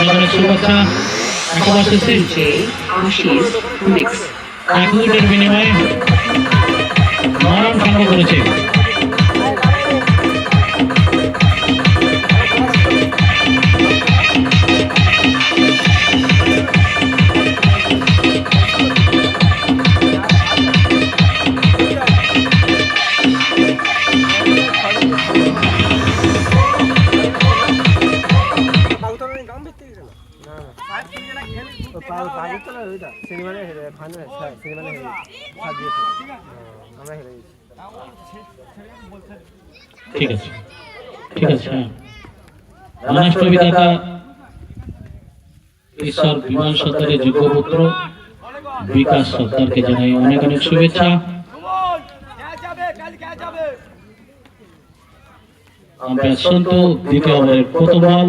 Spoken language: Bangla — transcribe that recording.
অনেক শুভেচ্ছা। একেবারে শেষে DJ Ashish এক মিনিটের বিনিময়ে মরণ ভঙ্গ করেছে। সিনেমানে হেরে ফাইনাল সিনেমানে হেরে সাজিয়েছে আমরা হেরে গেছি ঠিক আছে ঠিক আছে হ্যাঁ ঈশ্বর বিমান বিকাশ সরকারকে জানাই অনেক অনেক শুভেচ্ছা। আম্পায়ার সন্তু দ্বিতীয় ওভারের প্রথম বল